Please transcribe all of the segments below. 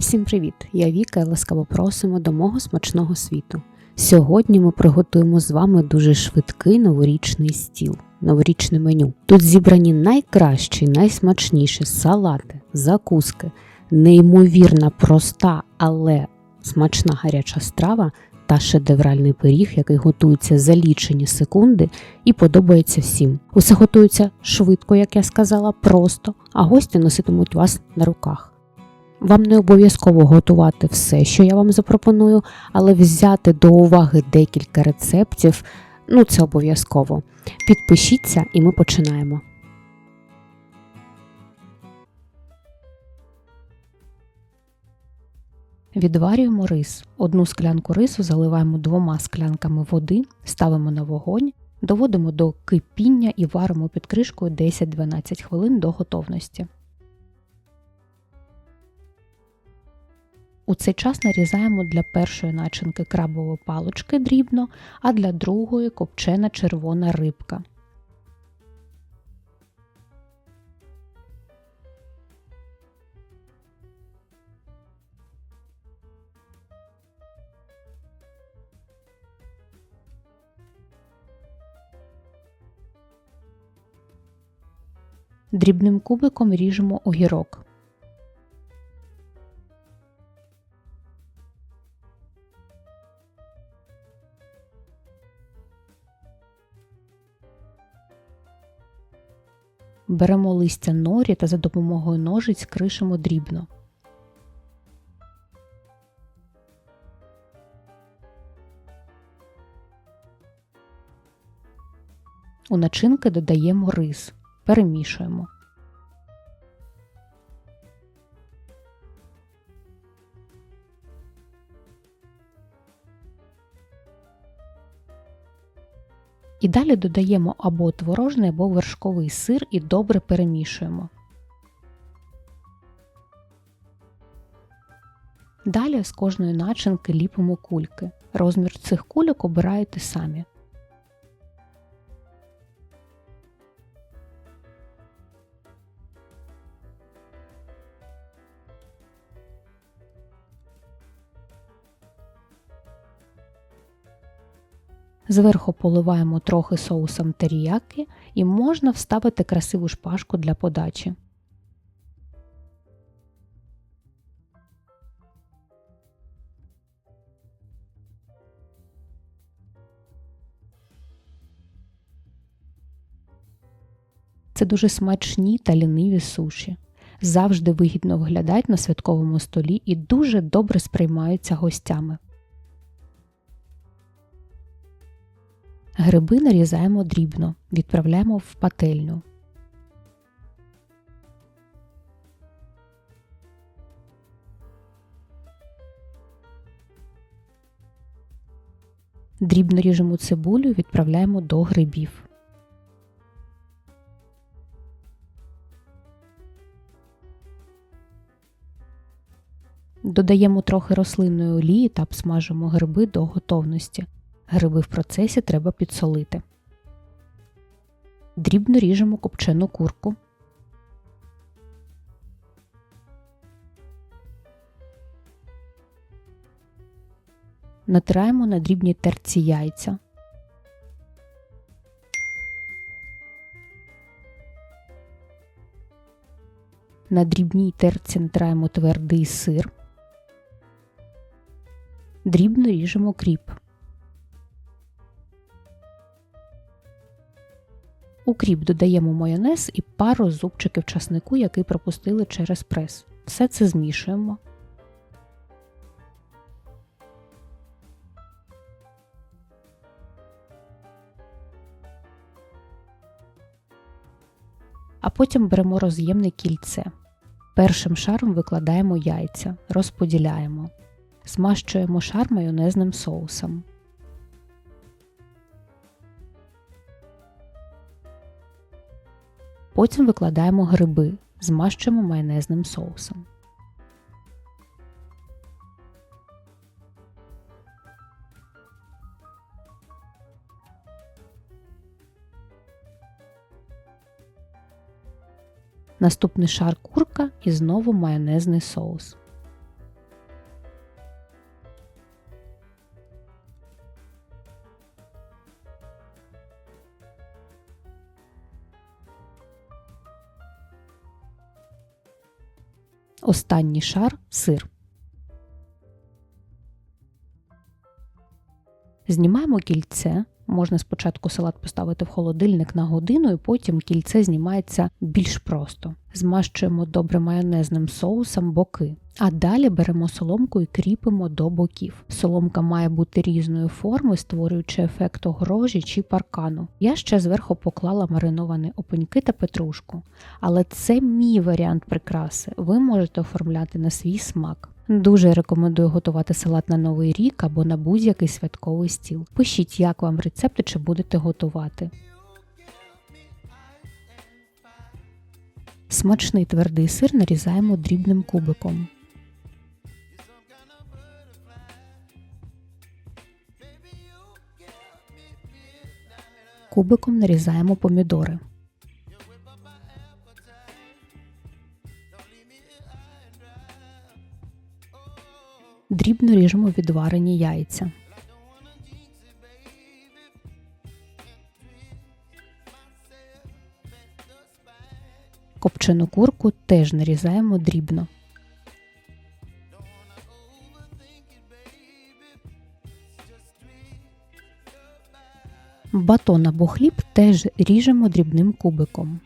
Всім привіт! Я Віка і ласкаво просимо до мого смачного світу. Сьогодні ми приготуємо з вами дуже швидкий новорічний стіл, новорічне меню. Тут зібрані найкращі, найсмачніші салати, закуски, неймовірна проста, але смачна гаряча страва та шедевральний пиріг, який готується за лічені секунди і подобається всім. Усе готується швидко, як я сказала, просто, а гості носитимуть вас на руках. Вам не обов'язково готувати все, що я вам запропоную, але взяти до уваги декілька рецептів ну це обов'язково. Підпишіться і ми починаємо. Відварюємо рис. Одну склянку рису заливаємо двома склянками води, ставимо на вогонь, доводимо до кипіння і варимо під кришкою 10-12 хвилин до готовності. У цей час нарізаємо для першої начинки крабові палочки дрібно, а для другої копчена червона рибка. Дрібним кубиком ріжемо огірок. Беремо листя норі та за допомогою ножиць кришимо дрібно. У начинки додаємо рис, перемішуємо. І далі додаємо або творожний, або вершковий сир і добре перемішуємо. Далі з кожної начинки ліпимо кульки. Розмір цих кульок обираєте самі. Зверху поливаємо трохи соусом теріяки і можна вставити красиву шпажку для подачі. Це дуже смачні та ліниві суші. Завжди вигідно виглядають на святковому столі і дуже добре сприймаються гостями. Гриби нарізаємо дрібно, відправляємо в пательню. Дрібно ріжемо цибулю, відправляємо до грибів. Додаємо трохи рослинної олії та обсмажимо гриби до готовності. Гриби в процесі треба підсолити. Дрібно ріжемо копчену курку. Натираємо на дрібній терці яйця. На дрібній терці натираємо твердий сир. Дрібно ріжемо кріп. У кріп додаємо майонез і пару зубчиків часнику, який пропустили через прес. Все це змішуємо. А потім беремо роз'ємне кільце. Першим шаром викладаємо яйця, розподіляємо, змащуємо шар майонезним соусом. Потім викладаємо гриби, змащуємо майонезним соусом. Наступний шар курка і знову майонезний соус. Останній шар сир. Знімаємо кільце. Можна спочатку салат поставити в холодильник на годину, і потім кільце знімається більш просто. Змащуємо добре майонезним соусом боки. А далі беремо соломку і кріпимо до боків. Соломка має бути різної форми, створюючи ефект огорожі чи паркану. Я ще зверху поклала мариновані опеньки та петрушку. Але це мій варіант прикраси. Ви можете оформляти на свій смак. Дуже рекомендую готувати салат на новий рік або на будь-який святковий стіл. Пишіть, як вам рецепти чи будете готувати. Смачний твердий сир нарізаємо дрібним кубиком. Кубиком нарізаємо помідори. Дрібно ріжемо відварені яйця. Копчену курку теж нарізаємо дрібно. Батон або хліб теж ріжемо дрібним кубиком.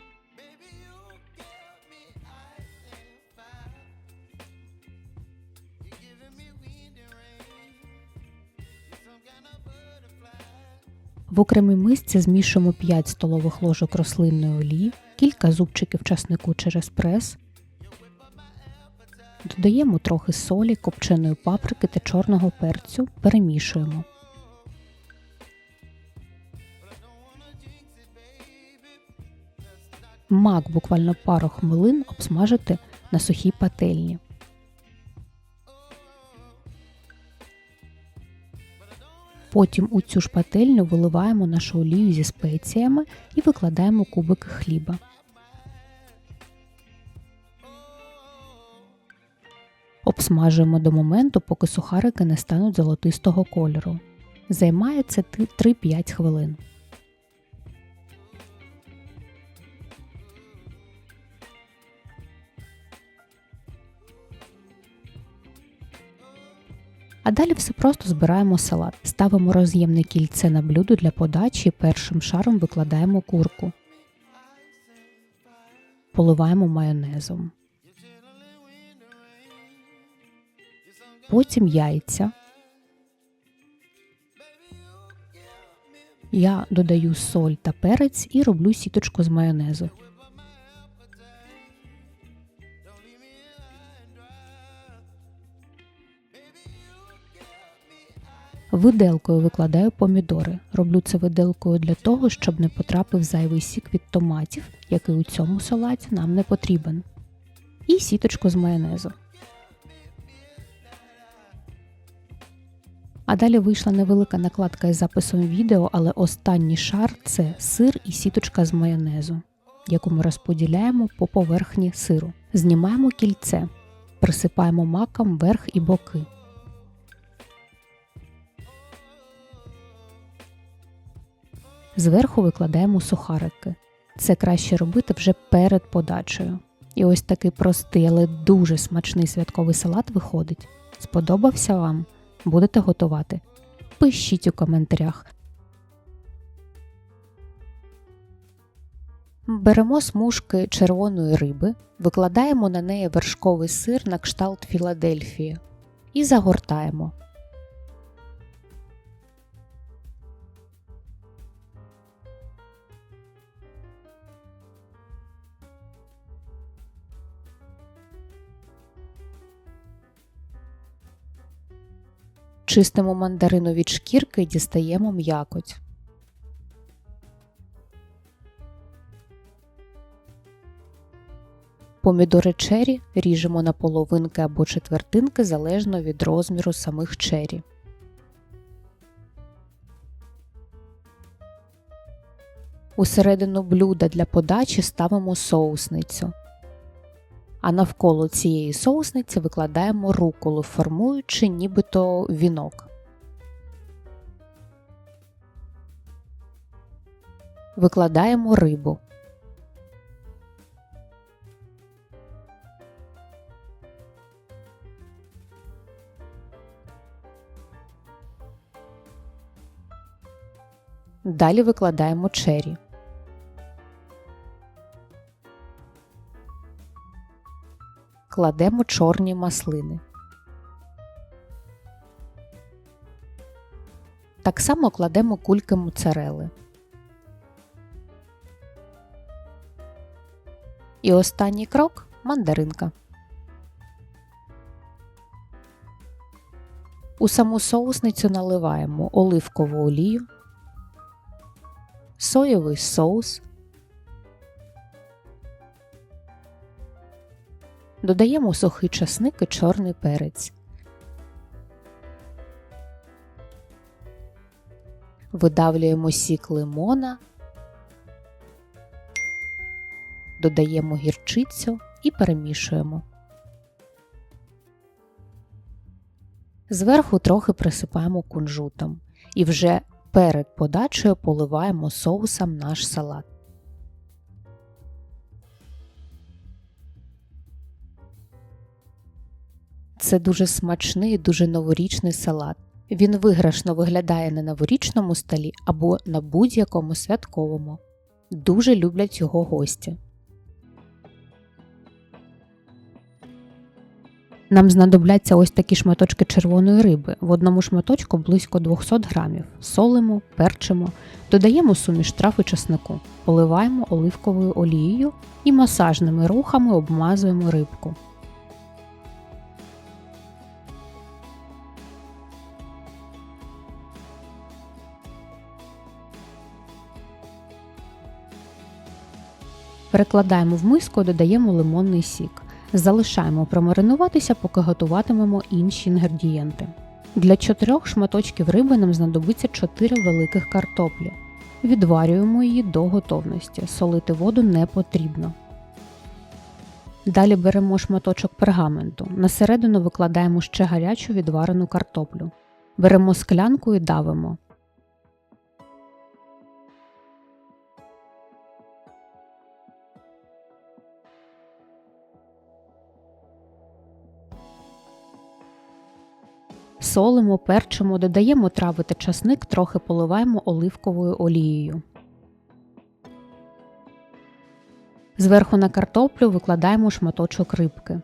В окремій мисці змішуємо 5 столових ложок рослинної олії, кілька зубчиків часнику через прес. Додаємо трохи солі, копченої паприки та чорного перцю, перемішуємо. Мак буквально пару хвилин обсмажити на сухій пательні. Потім у цю ж пательню виливаємо нашу олію зі спеціями і викладаємо кубики хліба. Обсмажуємо до моменту, поки сухарики не стануть золотистого кольору. Займає це 3-5 хвилин. А далі все просто збираємо салат. Ставимо роз'ємне кільце на блюдо для подачі першим шаром викладаємо курку. Поливаємо майонезом. Потім яйця. Я додаю соль та перець і роблю сіточку з майонезу. Виделкою викладаю помідори. Роблю це виделкою для того, щоб не потрапив зайвий сік від томатів, який у цьому салаті нам не потрібен. І сіточку з майонезу. А далі вийшла невелика накладка із записом відео, але останній шар це сир і сіточка з майонезу, яку ми розподіляємо по поверхні сиру. Знімаємо кільце, присипаємо маком верх і боки. Зверху викладаємо сухарики. Це краще робити вже перед подачею. І ось такий простий, але дуже смачний святковий салат виходить. Сподобався вам? Будете готувати? Пишіть у коментарях. Беремо смужки червоної риби, викладаємо на неї вершковий сир на кшталт Філадельфії і загортаємо. Чистимо мандарину від шкірки і дістаємо м'якоть. Помідори чері ріжемо на половинки або четвертинки залежно від розміру самих чері. Усередину блюда для подачі ставимо соусницю а навколо цієї соусниці викладаємо руколу, формуючи нібито вінок. Викладаємо рибу. Далі викладаємо чері. Кладемо чорні маслини. Так само кладемо кульки моцарели. І останній крок мандаринка. У саму соусницю наливаємо оливкову олію, соєвий соус, додаємо сухий часник і чорний перець. Видавлюємо сік лимона, додаємо гірчицю і перемішуємо. Зверху трохи присипаємо кунжутом і вже перед подачею поливаємо соусом наш салат. Це дуже смачний дуже новорічний салат. Він виграшно виглядає на новорічному столі або на будь-якому святковому. Дуже люблять його гості. Нам знадобляться ось такі шматочки червоної риби. В одному шматочку близько 200 грамів. Солимо, перчимо, додаємо суміш трав і чеснику, поливаємо оливковою олією і масажними рухами обмазуємо рибку. Перекладаємо в миску і додаємо лимонний сік. Залишаємо промаринуватися, поки готуватимемо інші інгредієнти. Для чотирьох шматочків риби нам знадобиться 4 великих картоплі. Відварюємо її до готовності, солити воду не потрібно. Далі беремо шматочок пергаменту. На середину викладаємо ще гарячу відварену картоплю. Беремо склянку і давимо. Солимо, перчимо, додаємо трави та часник, трохи поливаємо оливковою олією. Зверху на картоплю викладаємо шматочок рибки.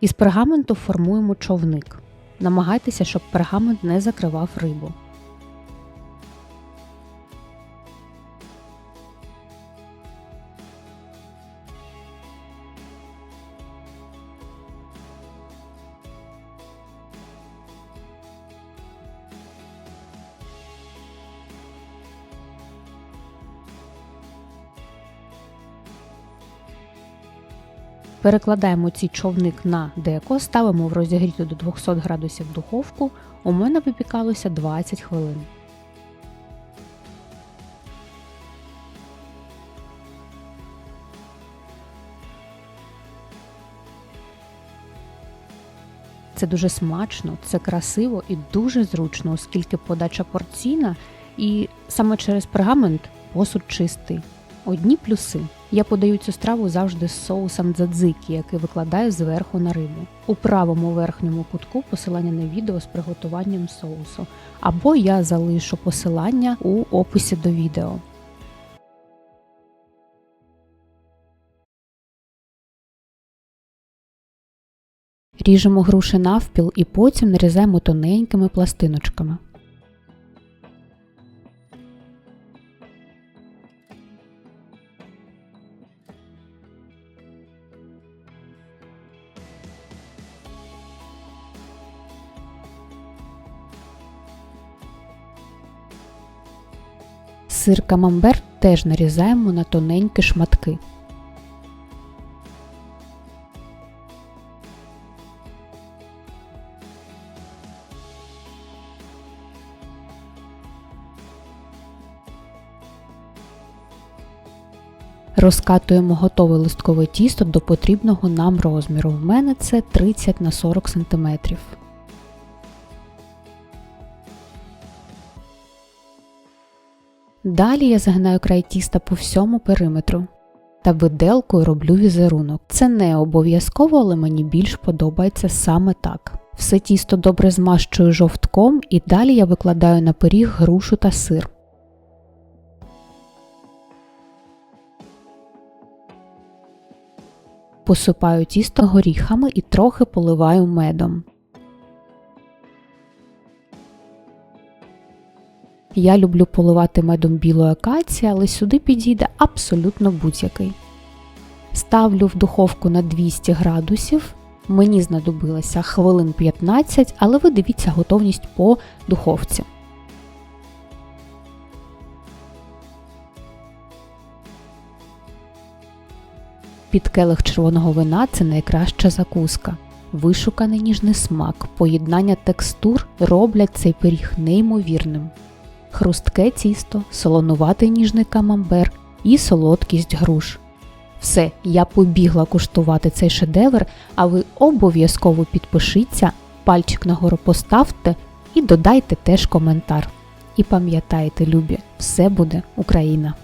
Із пергаменту формуємо човник. Намагайтеся, щоб пергамент не закривав рибу. Перекладаємо цей човник на деко, ставимо в розігріту до 200 градусів духовку. У мене випікалося 20 хвилин. Це дуже смачно, це красиво і дуже зручно, оскільки подача порційна і саме через пергамент посуд чистий. Одні плюси. Я подаю цю страву завжди з соусом дзадзики, який викладаю зверху на рибу. У правому верхньому кутку посилання на відео з приготуванням соусу. Або я залишу посилання у описі до відео. Ріжемо груші навпіл і потім нарізаємо тоненькими пластиночками. Сир камамбер теж нарізаємо на тоненькі шматки. Розкатуємо готове листкове тісто до потрібного нам розміру. В мене це 30 на 40 см. Далі я загинаю край тіста по всьому периметру та виделкою роблю візерунок. Це не обов'язково, але мені більш подобається саме так. Все тісто добре змащую жовтком і далі я викладаю на пиріг грушу та сир. Посипаю тісто горіхами і трохи поливаю медом. Я люблю поливати медом білої акації, але сюди підійде абсолютно будь-який. Ставлю в духовку на 200 градусів. Мені знадобилося хвилин 15, але ви дивіться готовність по духовці. Під келих червоного вина це найкраща закуска. Вишуканий ніжний смак, поєднання текстур роблять цей пиріг неймовірним. Хрустке тісто, солонуватий ніжний камамбер і солодкість груш. Все, я побігла куштувати цей шедевр, а ви обов'язково підпишіться, пальчик нагору поставте і додайте теж коментар. І пам'ятайте, любі, все буде Україна!